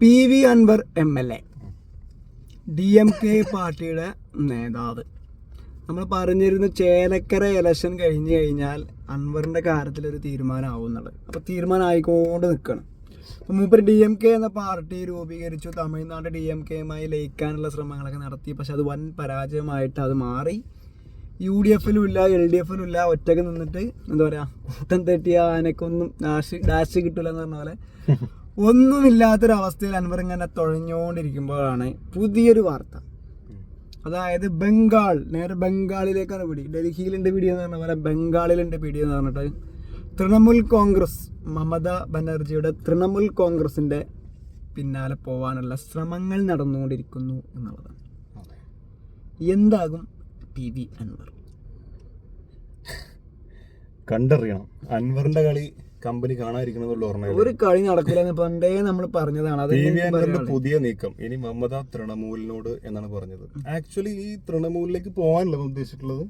P V Anwar M L A. D M K പാർട്ടിയുടെ നേതാവ്. നമ്മൾ പറഞ്ഞിരുന്നു ചേലക്കര ഇലക്ഷൻ കഴിഞ്ഞു കഴിഞ്ഞാൽ അൻവറിന്റെ കാര്യത്തിലൊരു തീരുമാനമാവും എന്നുള്ളത് അപ്പോൾ തീരുമാനം ആയിക്കൊണ്ട് നിൽക്കണം. അപ്പോൾ മൂപ്പർ ഡി എം കെ എന്ന പാർട്ടി രൂപീകരിച്ചു. തമിഴ്നാട് ഡി എം കെയുമായി ലയിക്കാനുള്ള ശ്രമങ്ങളൊക്കെ നടത്തി. പക്ഷെ അത് വൻ പരാജയമായിട്ട് അത് മാറി. യു ഡി എഫിലും ഇല്ല എൽ ഡി എഫിലും ഇല്ല. ഒറ്റയ്ക്ക് നിന്നിട്ട് എന്താ പറയുക കൂട്ടം തെറ്റിയ ആനക്കൊന്നും ഡാഷ് ഡാഷ് കിട്ടില്ല എന്ന് പറഞ്ഞ പോലെ ഒന്നുമില്ലാത്തൊരവസ്ഥയിൽ അൻവർ ഇങ്ങനെ തുഴഞ്ഞുകൊണ്ടിരിക്കുമ്പോഴാണ് പുതിയൊരു വാർത്ത. അതായത് ബംഗാൾ നേരെ ബംഗാളിലേക്കാണ് പിടി. ഡൽഹിയിലുണ്ട് പിടി എന്ന് പറഞ്ഞ പോലെ ബംഗാളിലുണ്ട് പിടി എന്ന് പറഞ്ഞിട്ട് തൃണമൂൽ കോൺഗ്രസ് മമത ബാനർജിയുടെ തൃണമൂൽ കോൺഗ്രസിന്റെ പിന്നാലെ പോകാനുള്ള ശ്രമങ്ങൾ നടന്നുകൊണ്ടിരിക്കുന്നു എന്നുള്ളതാണ് എന്താകും പി വി അൻവർ? കണ്ടറിയണം. അൻവറിന്റെ കളി കമ്പനി കാണാതിരിക്കണമെന്നുള്ള ഓർമ്മ ഒരു കളി നടക്കില്ല പണ്ടേ നമ്മൾ പറഞ്ഞതാണ്. അത്. പുതിയ നീക്കം. ഇനി മമത തൃണമൂലിനോട് എന്നാണ് പറഞ്ഞത്? ആക്ച്വലി ഈ തൃണമൂലിലേക്ക് പോകാനല്ല ഉദ്ദേശിച്ചിട്ടുള്ളത്?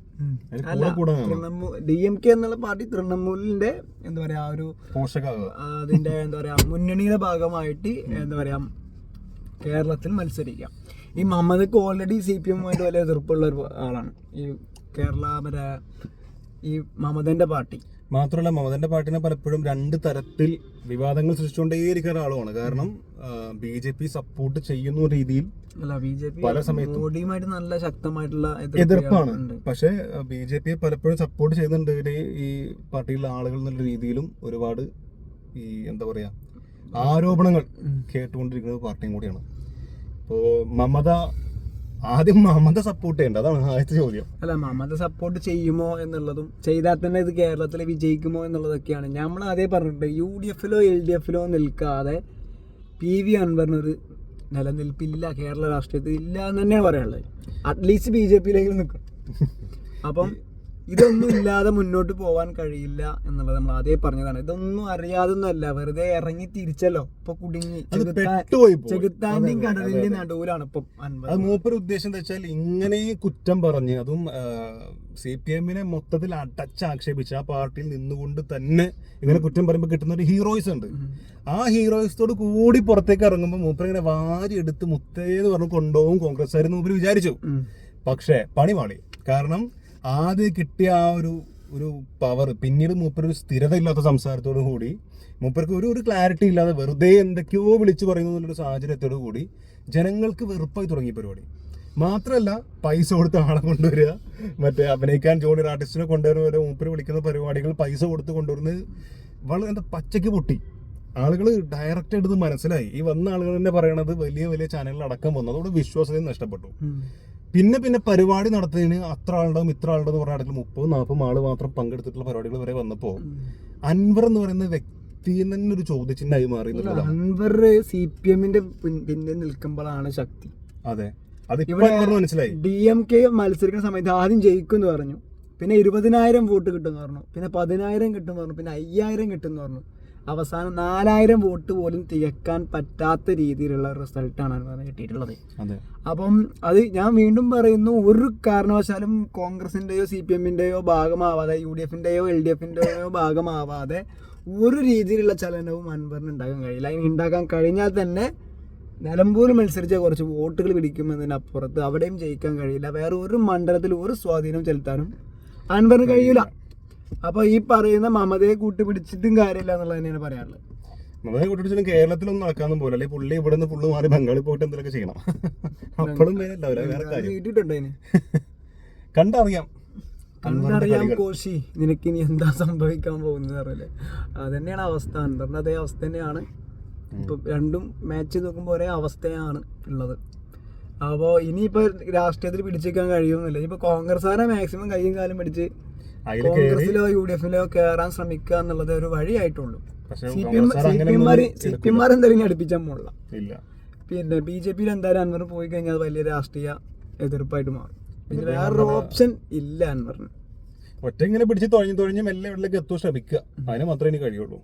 ഡി എം കെ എന്നുള്ള പാർട്ടി തൃണമൂലിന്റെ എന്താ പറയാ ഒരു പോഷക അതിന്റെ എന്താ പറയാ മുന്നണിയുടെ ഭാഗമായിട്ട് എന്താ പറയാ കേരളത്തിൽ മത്സരിക്കാം. ഈ മമതക്ക് ഓൾറെഡി സി പി എമ്മുമായിട്ട് വലിയ എതിർപ്പുള്ള ഒരു ആളാണ്. ഈ കേരള മറ്റേ ഈ മമതന്റെ പാർട്ടി. മാത്രമല്ല മമതന്റെ പാർട്ടിനെ പലപ്പോഴും രണ്ട് തരത്തിൽ വിവാദങ്ങൾ സൃഷ്ടിച്ചുകൊണ്ടേയിരിക്കുന്ന ആളുമാണ് കാരണം ബി ജെ പി സപ്പോർട്ട് ചെയ്യുന്ന രീതിയിൽ പല സമയത്തും നല്ല ശക്തമായിട്ടുള്ള എതിർപ്പാണ്. പക്ഷെ ബി ജെ പിയെ പലപ്പോഴും സപ്പോർട്ട് ചെയ്യുന്നുണ്ട്. ഈ പാർട്ടിയിലെ ആളുകൾ എന്നുള്ള രീതിയിലും ഒരുപാട് ഈ എന്താ പറയാ ആരോപണങ്ങൾ. കേട്ടുകൊണ്ടിരിക്കുന്ന പാർട്ടിയും കൂടിയാണ്. ഇപ്പോ മമത ആദ്യം മമത സപ്പോർട്ട് ചെയ്യേണ്ട? അതാണ് ആദ്യത്തെ ചോദ്യം. അല്ല മമത സപ്പോർട്ട് ചെയ്യുമോ എന്നുള്ളതും ചെയ്താൽ തന്നെ ഇത് കേരളത്തിൽ വിജയിക്കുമോ എന്നുള്ളതൊക്കെയാണ്. നമ്മൾ ആദ്യം പറഞ്ഞിട്ടുണ്ട് യു ഡി എഫിലോ എൽ ഡി എഫിലോ നിൽക്കാതെ പി വി അൻവറിനൊരു നിലനിൽപ്പില്ല കേരള രാഷ്ട്രീയത്തിൽ ഇല്ല എന്ന് തന്നെയാണ് പറയാനുള്ളത്. അറ്റ്ലീസ്റ്റ് ബി ജെ പിയിലേക്ക് നിൽക്കും. അപ്പം ഇതൊന്നും ഇല്ലാതെ മുന്നോട്ട് പോകാൻ കഴിയില്ല എന്നുള്ളത് നമ്മൾ ആദ്യം പറഞ്ഞതാണ്. ഇതൊന്നും അറിയാതൊന്നുമല്ല വെറുതെ ഇറങ്ങി തിരിച്ചല്ലോ. ഇപ്പൊ കുടുങ്ങി. ചെകുത്താന്റെയും കടലിന്റെയും നടുവിലാണ് ഇപ്പൊ അത് മൂപ്പര് ഉദ്ദേശം എന്താ വെച്ചാൽ ഇങ്ങനെ കുറ്റം പറഞ്ഞ് അതും സി പി എമ്മിനെ മൊത്തത്തിൽ അടച്ച് ആക്ഷേപിച്ച് ആ പാർട്ടിയിൽ നിന്നുകൊണ്ട് തന്നെ ഇങ്ങനെ കുറ്റം പറയുമ്പോൾ കിട്ടുന്ന ഒരു ഹീറോയിസ് ഉണ്ട്. ആ ഹീറോയിസത്തോട് കൂടി പുറത്തേക്ക് ഇറങ്ങുമ്പോൾ മൂപ്പർ ഇങ്ങനെ വാരി എടുത്ത് മുത്തേന്ന് പറഞ്ഞ് കൊണ്ടുപോകും കോൺഗ്രസ്സുകാരെന്ന് മൂപ്പർ വിചാരിച്ചു. പക്ഷേ പണി മാളി കാരണം ആദ്യം കിട്ടിയ ആ ഒരു ഒരു പവർ പിന്നീട് മൂപ്പർ ഒരു സ്ഥിരത ഇല്ലാത്ത സംസാരത്തോടു കൂടി മൂപ്പർക്ക് ഒരു ഒരു ക്ലാരിറ്റി ഇല്ലാതെ വെറുതെ എന്തൊക്കെയോ വിളിച്ചു പറയുന്നു എന്നുള്ളൊരു സാഹചര്യത്തോടു കൂടി ജനങ്ങൾക്ക് വെറുപ്പായി തുടങ്ങി പരിപാടി. മാത്രമല്ല പൈസ കൊടുത്ത് ആളെ കൊണ്ടുവരിക മറ്റേ അഭിനയിക്കാൻ ജോണി ആർട്ടിസ്റ്റിനെ കൊണ്ടുവരുന്ന മൂപ്പർ വിളിക്കുന്ന പരിപാടികൾ പൈസ കൊടുത്ത് കൊണ്ടുവരുന്നത് വളരെ എന്താ പച്ചയ്ക്ക് പൊട്ടി. ആളുകൾ ഡയറക്റ്റ് ആയിട്ട് മനസ്സിലായി. ഈ വന്ന ആളുകൾ തന്നെ പറയണത് വലിയ വലിയ ചാനലിൽ അടക്കം വന്നു. അതോടെ വിശ്വാസതയും നഷ്ടപ്പെട്ടു. പിന്നെ പിന്നെ പരിപാടി നടത്തുന്നതിന് അത്ര ആളുണ്ടാവും ഇത്ര ആളുണ്ടെന്ന് പറഞ്ഞ അടുത്ത് മുപ്പത് നാൽപ്പത് ആൾ മാത്രം പങ്കെടുത്തിട്ടുള്ള പരിപാടികൾ വരെ വന്നപ്പോ അൻവർ എന്ന് പറയുന്ന വ്യക്തി തന്നെ ഒരു ചോദ്യചിഹ്നമായി മാറി അൻവർ സി പി എമ്മിന്റെ പിന്നിൽ നിൽക്കുമ്പോഴാണ് ശക്തി. അതെ. അത് മനസ്സിലായി. ഡി എം കെ മത്സരിക്കുന്ന സമയത്ത് ആദ്യം ജയിക്കും എന്ന് പറഞ്ഞു. പിന്നെ ഇരുപതിനായിരം വോട്ട് കിട്ടുമെന്ന് പറഞ്ഞു. പിന്നെ പതിനായിരം കിട്ടും പറഞ്ഞു. പിന്നെ അയ്യായിരം കിട്ടുമെന്ന് പറഞ്ഞു. അവസാനം നാലായിരം വോട്ട് പോലും തികക്കാൻ പറ്റാത്ത രീതിയിലുള്ള റിസൾട്ടാണ് കിട്ടിയിട്ടുള്ളത്. അപ്പം അത് ഞാൻ വീണ്ടും പറയുന്നു ഒരു കാരണവശാലും കോൺഗ്രസിന്റെയോ സി പി എമ്മിന്റെയോ ഭാഗമാവാതെ യു ഡി എഫിന്റെയോ എൽ ഡി എഫിന്റെയോ ഭാഗമാവാതെ ഒരു രീതിയിലുള്ള ചലനവും അൻവറിന് ഉണ്ടാക്കാൻ കഴിയില്ല. അതിന് ഉണ്ടാക്കാൻ കഴിഞ്ഞാൽ തന്നെ നിലമ്പൂർ മത്സരിച്ച കുറച്ച് വോട്ടുകൾ പിടിക്കുമെന്നതിനപ്പുറത്ത് അവിടെയും ജയിക്കാൻ കഴിയില്ല. വേറെ ഒരു മണ്ഡലത്തിൽ ഒരു സ്വാധീനം ചെലുത്താനും അൻവറിന് കഴിയില്ല. അപ്പൊ ഈ പറയുന്ന മമതയെ കൂട്ടുപിടിച്ചിട്ടും കാര്യമില്ല എന്നുള്ളത് തന്നെയാണ് പറയാനുള്ളത്. കേരളത്തിലൊന്നും നടക്കാന്നും പോലെ അല്ലെങ്കിൽ പുള്ളി ഇവിടെ നിന്ന് പുള്ളി മാറി ബംഗാളിൽ പോയിട്ട് എന്തൊക്കെ ചെയ്യണം. അപ്പോഴും വേറെ കണ്ടറിയാം. കണ്ടറിയാം. കോശി നിനക്ക് ഇനി എന്താ സംഭവിക്കാൻ പോകുന്നത് അറിയില്ലേ? അതന്നെയാണ് അവസ്ഥ. അന്തറിന്റെ അതേ അവസ്ഥ തന്നെയാണ്. ഇപ്പൊ രണ്ടും മാച്ച് നോക്കുമ്പോൾ ഒരേ അവസ്ഥയാണ് ഉള്ളത്. അപ്പോൾ ഇനിയിപ്പോ രാഷ്ട്രീയത്തിൽ പിടിച്ചേക്കാൻ കഴിയുമെന്നില്ല. ഇനിയിപ്പോ കോൺഗ്രസ്സുകാരെ മാക്സിമം കയ്യും കാലം പിടിച്ച് കോൺഗ്രസിലോ യു ഡി എഫിലോ കയറാൻ ശ്രമിക്കുക എന്നുള്ളത് ഒരു വഴിയായിട്ടുള്ളൂ. C P M C P എംമാർ C P എംമാർ എന്തായാലും അടുപ്പിച്ചാൽ മുള്ള. പിന്നെ ബി ജെ പിയിൽ എന്തായാലും അൻവർ പോയി കഴിഞ്ഞാൽ അത് വലിയ രാഷ്ട്രീയ എതിർപ്പായിട്ട് മാറും. പിന്നെ വേറൊരു ഓപ്ഷൻ ഇല്ല അൻവറിന്. ഒറ്റ ഇങ്ങനെ പിടിച്ച് തുഴഞ്ഞു തുഴഞ്ഞ് മെല്ലെ ഉള്ളിലേക്ക് എത്തുക ശ്രമിക്കുക. അതിന് മാത്രമേ ഇനി കഴിയുള്ളൂ.